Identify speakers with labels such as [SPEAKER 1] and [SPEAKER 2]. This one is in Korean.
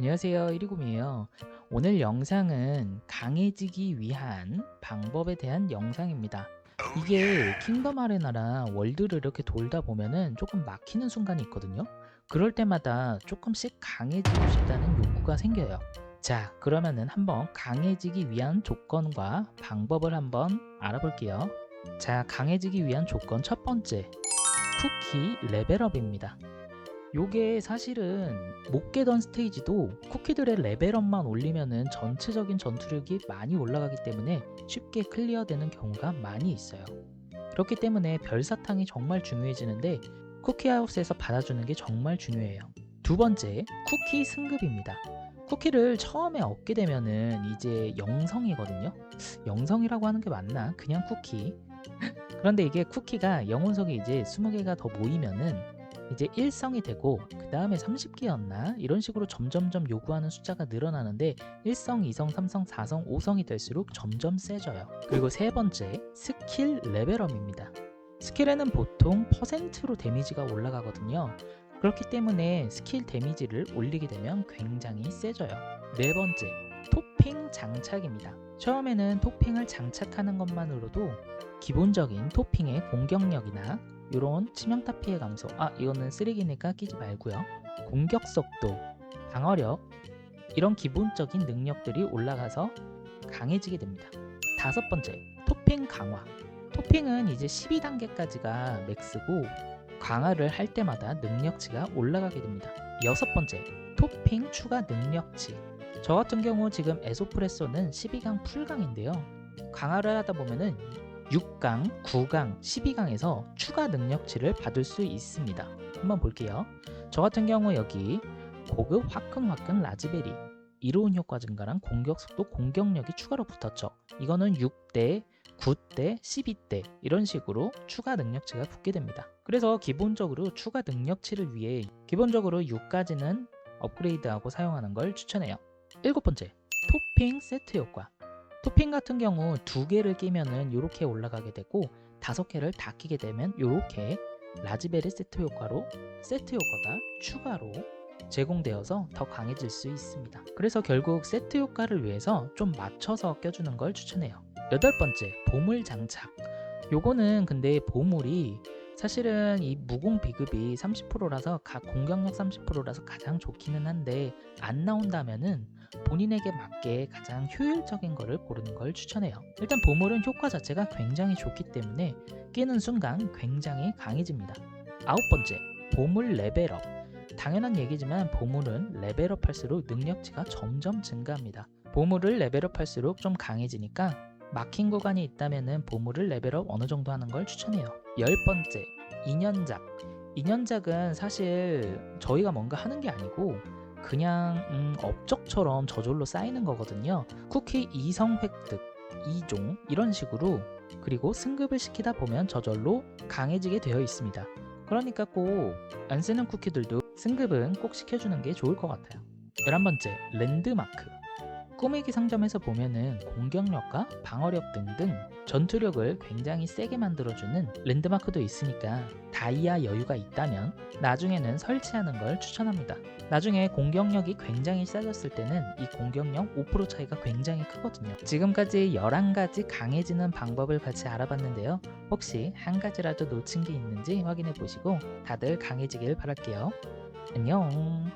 [SPEAKER 1] 안녕하세요. 120이에요. 오늘 영상은 강해지기 위한 방법에 대한 영상입니다. 이게 킹덤 아레나랑 월드를 이렇게 돌다 보면은 조금 막히는 순간이 있거든요. 그럴 때마다 조금씩 강해지고 싶다는 욕구가 생겨요. 자, 그러면은 한번 강해지기 위한 조건과 방법을 한번 알아볼게요. 자, 강해지기 위한 조건 첫 번째. 쿠키 레벨업입니다. 요게 사실은 못 깨던 스테이지도 쿠키들의 레벨업만 올리면은 전체적인 전투력이 많이 올라가기 때문에 쉽게 클리어되는 경우가 많이 있어요. 그렇기 때문에 별사탕이 정말 중요해지는데 쿠키하우스에서 받아주는 게 정말 중요해요. 두 번째, 쿠키 승급입니다. 쿠키를 처음에 얻게 되면은 이제 영성이거든요. 영성이라고 하는 게 맞나? 그냥 쿠키. 그런데 이게 쿠키가 영혼석이 이제 20개가 더 모이면은 이제 1성이 되고 그 다음에 30개였나 이런 식으로 점점점 요구하는 숫자가 늘어나는데 1성, 2성, 3성, 4성, 5성이 될수록 점점 세져요. 그리고 세 번째 스킬 레벨업입니다. 스킬에는 보통 퍼센트로 데미지가 올라가거든요. 그렇기 때문에 스킬 데미지를 올리게 되면 굉장히 세져요. 네 번째 토핑 장착입니다. 처음에는 토핑을 장착하는 것만으로도 기본적인 토핑의 공격력이나 이런 치명타 피해 감소. 아 이거는 쓰레기니까 끼지 말고요. 공격 속도 방어력 이런 기본적인 능력들이 올라가서 강해지게 됩니다. 다섯 번째 토핑 강화. 토핑은 이제 12단계까지가 맥스고 강화를 할 때마다 능력치가 올라가게 됩니다. 여섯 번째 토핑 추가 능력치. 저 같은 경우 지금 에소프레소는 12강 풀강인데요. 강화를 하다 보면은 6강, 9강, 12강에서 추가 능력치를 받을 수 있습니다. 한번 볼게요. 저 같은 경우 여기 고급 화끈화끈 라즈베리 이로운 효과 증가랑 공격 속도, 공격력이 추가로 붙었죠. 이거는 6대, 9대, 12대 이런 식으로 추가 능력치가 붙게 됩니다. 그래서 기본적으로 추가 능력치를 위해 기본적으로 6까지는 업그레이드하고 사용하는 걸 추천해요. 일곱 번째, 토핑 세트 효과. 토핑 같은 경우 두 개를 끼면은 이렇게 올라가게 되고 다섯 개를 다 끼게 되면 이렇게 라즈베리 세트 효과로 세트 효과가 추가로 제공되어서 더 강해질 수 있습니다. 그래서 결국 세트 효과를 위해서 좀 맞춰서 껴주는 걸 추천해요. 여덟 번째 보물 장착. 요거는 근데 보물이 사실은 이 무공 비급이 30%라서 각 공격력 30%라서 가장 좋기는 한데 안 나온다면은 본인에게 맞게 가장 효율적인 거를 고르는 걸 추천해요. 일단 보물은 효과 자체가 굉장히 좋기 때문에 끼는 순간 굉장히 강해집니다. 아홉 번째, 보물 레벨업. 당연한 얘기지만 보물은 레벨업 할수록 능력치가 점점 증가합니다. 보물을 레벨업 할수록 좀 강해지니까 막힌 구간이 있다면 보물을 레벨업 어느 정도 하는 걸 추천해요. 열 번째, 인연작. 인연작은 사실 저희가 뭔가 하는 게 아니고 그냥 음, 업적처럼 저절로 쌓이는 거거든요. 쿠키 2성 획득, 2종 이런 식으로 그리고 승급을 시키다 보면 저절로 강해지게 되어 있습니다. 그러니까 꼭 안 쓰는 쿠키들도 승급은 꼭 시켜주는 게 좋을 것 같아요. 11번째, 랜드마크. 꾸미기 상점에서 보면은 공격력과 방어력 등등 전투력을 굉장히 세게 만들어주는 랜드마크도 있으니까 다이아 여유가 있다면 나중에는 설치하는 걸 추천합니다. 나중에 공격력이 굉장히 세졌을 때는 이 공격력 5% 차이가 굉장히 크거든요. 지금까지 11가지 강해지는 방법을 같이 알아봤는데요. 혹시 한 가지라도 놓친 게 있는지 확인해 보시고 다들 강해지길 바랄게요. 안녕.